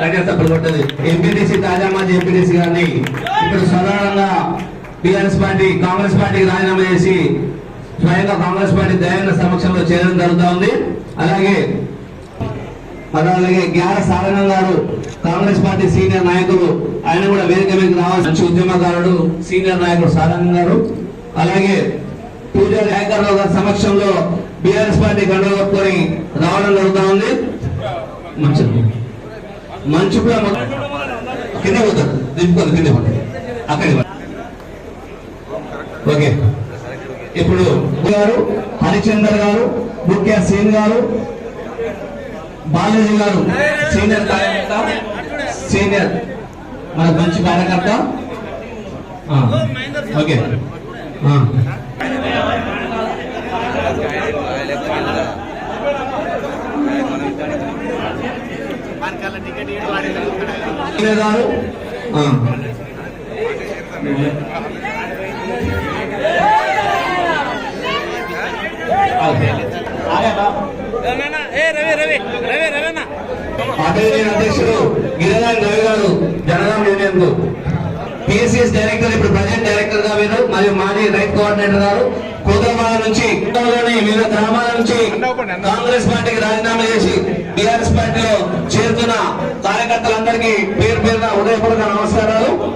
గట్టిగా తప్పులు కొట్టదు. ఎంపీటీసీ తాజా మాజీ ఎంపీటీసీ గారిని ఇప్పుడు సాధారణంగా టీఆర్ఎస్ పార్టీ కాంగ్రెస్ పార్టీకి రాజీనామా చేసి స్వయంగా కాంగ్రెస్ పార్టీ దయాంగ సమక్షంలో చేరడం జరుగుతా ఉంది. అలాగే అలాగే గ్యార సారణం గారు కాంగ్రెస్ పార్టీ సీనియర్ నాయకులు ఆయన కూడా వేదిక మీదకి రావాల్సి మంచి ఉద్యమకారుడు సీనియర్ నాయకుడు సారంగం గారు. అలాగే పూజారి నాయకర్రావు గారి సమక్షంలో బీఆర్ఎస్ పార్టీ గంటలు రావడం జరుగుతా ఉంది. మంచిది. మంచి కూడా కింద పోతారు దింపుకోండి కింద పోతారు అక్కడి ఓకే. ఇప్పుడు గారు హరిచందర్ గారు ముఖ్య సీన్ గారు బాలాజీ గారు సీనియర్ కార్యకర్త సీనియర్ మన మంచి కార్యకర్త. ఓకే ఆ. సీనియర్ గారు ఆ. ఓకే. ఏ రవి రవి రవి రవణ పార్టీ యూనియన్ అధ్యక్షుడు గిరిరాజ్ రవి గారు జనగాం యూనియన్కు పిఎస్సిఎస్ డైరెక్టర్ ఇప్పుడు ప్రజెంట్ డైరెక్టర్గా వీరు మరియు మాజీ రైట్ కోఆర్డినేటర్ గారు కోదరమాల నుంచి వివిధ గ్రామాల నుంచి కాంగ్రెస్ పార్టీకి రాజీనామా చేసి బీఆర్ఎస్ పార్టీలో చేరుతున్న కార్యకర్తలందరికీ పేరు పేరున హృదయపూర్వక నమస్కారాలు.